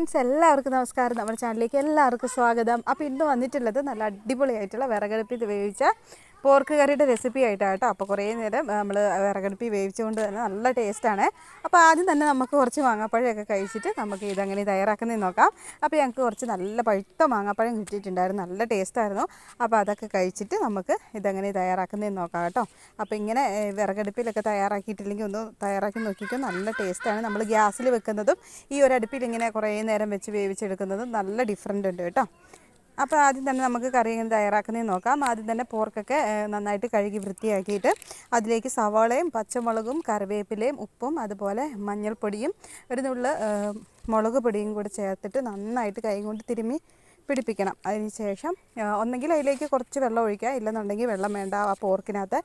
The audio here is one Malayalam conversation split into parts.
ഫ്രണ്ട്സ് എല്ലാവർക്കും നമസ്കാരം. നമ്മുടെ ചാനലിലേക്ക് എല്ലാവർക്കും സ്വാഗതം. അപ്പോൾ ഇന്ന് വന്നിട്ടുള്ളത് നല്ല അടിപൊളിയായിട്ടുള്ള വിറകടുപ്പിൽ വേവിച്ച പോർക്ക് കറിയുടെ റെസിപ്പി ആയിട്ടാണ് കേട്ടോ അപ്പോൾ കുറേ നേരം നമ്മൾ വിറകടുപ്പി വേവിച്ചുകൊണ്ട് തന്നെ നല്ല ടേസ്റ്റാണ് അപ്പോൾ ആദ്യം തന്നെ നമുക്ക് കുറച്ച് മാങ്ങാപ്പഴമൊക്കെ കഴിച്ചിട്ട് നമുക്ക് ഇതങ്ങനെ തയ്യാറാക്കുന്നത് നോക്കാം. അപ്പോൾ ഞങ്ങൾക്ക് കുറച്ച് നല്ല പഴുത്ത മാങ്ങാപ്പഴം കിട്ടിയിട്ടുണ്ടായിരുന്നു. നല്ല ടേസ്റ്റായിരുന്നു അപ്പോൾ അതൊക്കെ കഴിച്ചിട്ട് നമുക്ക് ഇതങ്ങനെ തയ്യാറാക്കുന്നതെന്ന് നോക്കാം കേട്ടോ. അപ്പോൾ ഇങ്ങനെ വിറകടുപ്പിലൊക്കെ തയ്യാറാക്കിയിട്ടില്ലെങ്കിൽ ഒന്ന് തയ്യാറാക്കി നോക്കിക്കോ. നല്ല ടേസ്റ്റാണ് നമ്മൾ ഗ്യാസിൽ വെക്കുന്നതും ഈ ഒരു അടുപ്പിൽ ഇങ്ങനെ കുറേ നേരം വെച്ച് വേവിച്ചെടുക്കുന്നതും നല്ല ഡിഫറെന്റ് ഉണ്ട് കേട്ടോ. അപ്പോൾ ആദ്യം തന്നെ നമുക്ക് കറി എങ്ങനെ തയ്യാറാക്കുന്നതെന്ന് നോക്കാം. ആദ്യം തന്നെ പോർക്കൊക്കെ നന്നായിട്ട് കഴുകി വൃത്തിയാക്കിയിട്ട് അതിലേക്ക് സവാളയും പച്ചമുളകും കറിവേപ്പിലയും ഉപ്പും അതുപോലെ മഞ്ഞൾപ്പൊടിയും ഒരു നുള്ള് മുളക് പൊടിയും കൂടി ചേർത്തിട്ട് നന്നായിട്ട് കൈ കൊണ്ട് തിരുമ്മി പിടിപ്പിക്കണം. അതിന് ശേഷം ഒന്നെങ്കിൽ അതിലേക്ക് കുറച്ച് വെള്ളം ഒഴിക്കുക. ഇല്ലെന്നുണ്ടെങ്കിൽ വെള്ളം വേണ്ട. ആ പോർക്കിനകത്ത്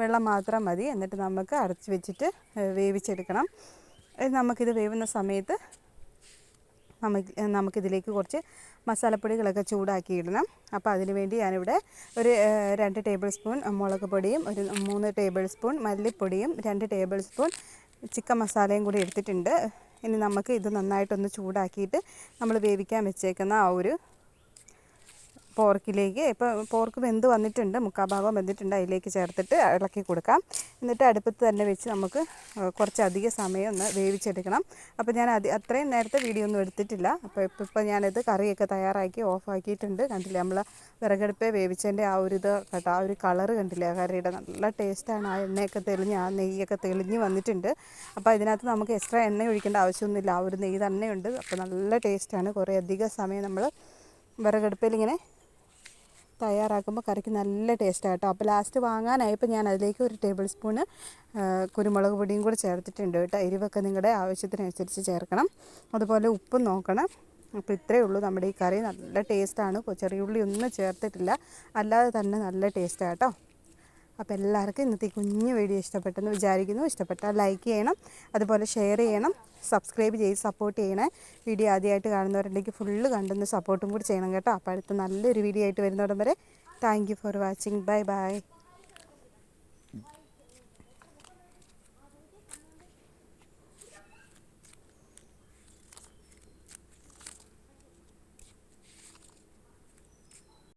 വെള്ളം മാത്രം മതി. എന്നിട്ട് നമുക്ക് അടച്ചു വെച്ചിട്ട് വേവിച്ചെടുക്കണം. നമുക്കിത് വേവുന്ന സമയത്ത് നമുക്ക് നമുക്കിതിലേക്ക് കുറച്ച് മസാലപ്പൊടികളൊക്കെ ചൂടാക്കി ഇടണം അപ്പോൾ അതിന് വേണ്ടി ഞാനിവിടെ ഒരു രണ്ട് ടേബിൾ സ്പൂൺ മുളക് പൊടിയും ഒരു മൂന്ന് ടേബിൾ സ്പൂൺ മല്ലിപ്പൊടിയും രണ്ട് ടേബിൾ സ്പൂൺ ചിക്കൻ മസാലയും കൂടി എടുത്തിട്ടുണ്ട്. ഇനി നമുക്ക് ഇത് നന്നായിട്ടൊന്ന് ചൂടാക്കിയിട്ട് നമ്മൾ വേവിക്കാൻ വെച്ചേക്കുന്ന ആ ഒരു പോർക്കിലേക്ക് ഇപ്പോൾ പോർക്ക് വെന്ത് വന്നിട്ടുണ്ട് മുക്കാഭാഗം വെന്തിട്ടുണ്ട് അതിലേക്ക് ചേർത്തിട്ട് ഇളക്കി കൊടുക്കാം. എന്നിട്ട് അടുപ്പത്ത് തന്നെ വെച്ച് നമുക്ക് കുറച്ചധികം സമയം ഒന്ന് വേവിച്ചെടുക്കണം. അപ്പോൾ ഞാൻ അത് അത്രയും നേരത്തെ വീഡിയോ ഒന്നും എടുത്തിട്ടില്ല. അപ്പോൾ ഇപ്പോൾ ഇപ്പോൾ ഞാനിത് കറിയൊക്കെ തയ്യാറാക്കി ഓഫാക്കിയിട്ടുണ്ട് കണ്ടില്ലേ നമ്മൾ വിറകടുപ്പേ വേവിച്ചതിന്റെ ആ ഒരു ഇത് കേട്ടോ ആ ഒരു കളറ് കണ്ടില്ലേ? കറിയുടെ നല്ല ടേസ്റ്റാണ് ആ എണ്ണയൊക്കെ തെളിഞ്ഞ് ആ നെയ്യൊക്കെ തെളിഞ്ഞ് വന്നിട്ടുണ്ട്. അപ്പോൾ ഇതിനകത്ത് നമുക്ക് എക്സ്ട്രാ എണ്ണ ഒഴിക്കേണ്ട ആവശ്യമൊന്നുമില്ല. ആ ഒരു നെയ്യ് തന്നെയുണ്ട്. അപ്പോൾ നല്ല ടേസ്റ്റാണ് കുറേ അധികം സമയം നമ്മൾ വിറകടുപ്പിൽ ഇങ്ങനെ തയ്യാറാക്കുമ്പോൾ കറിക്ക് നല്ല ടേസ്റ്റാണ് കേട്ടോ അപ്പോൾ ലാസ്റ്റ് വാങ്ങാനായപ്പോൾ ഞാൻ അതിലേക്ക് ഒരു ടേബിൾ സ്പൂണ് കുരുമുളക് പൊടിയും കൂടി ചേർത്തിട്ടുണ്ട് കേട്ടോ. എരിവൊക്കെ നിങ്ങളുടെ ആവശ്യത്തിനനുസരിച്ച് ചേർക്കണം. അതുപോലെ ഉപ്പും നോക്കണം. അപ്പോൾ ഇത്രയേ ഉള്ളൂ നമ്മുടെ ഈ കറി. നല്ല ടേസ്റ്റാണ്. ചെറിയ ഉള്ളി ഒന്നും ചേർത്തിട്ടില്ല. അല്ലാതെ തന്നെ നല്ല ടേസ്റ്റാണ് കേട്ടോ അപ്പോൾ എല്ലാവർക്കും ഇന്നത്തെ കുഞ്ഞു വീഡിയോ ഇഷ്ടപ്പെട്ടെന്ന് വിചാരിക്കുന്നു. ഇഷ്ടപ്പെട്ടാൽ ലൈക്ക് ചെയ്യണം. അതുപോലെ ഷെയർ ചെയ്യണം. സബ്സ്ക്രൈബ് ചെയ്ത് സപ്പോർട്ട് ചെയ്യണേ. വീഡിയോ ആദ്യമായിട്ട് കാണുന്നവരുണ്ടെങ്കിൽ ഫുള്ള് കണ്ടൊന്ന് സപ്പോർട്ടും കൂടി ചെയ്യണം കേട്ടോ. അപ്പോൾ അടുത്ത നല്ലൊരു വീഡിയോ ആയിട്ട് വരുന്നോടം വരെ thank for watching. Bye bye.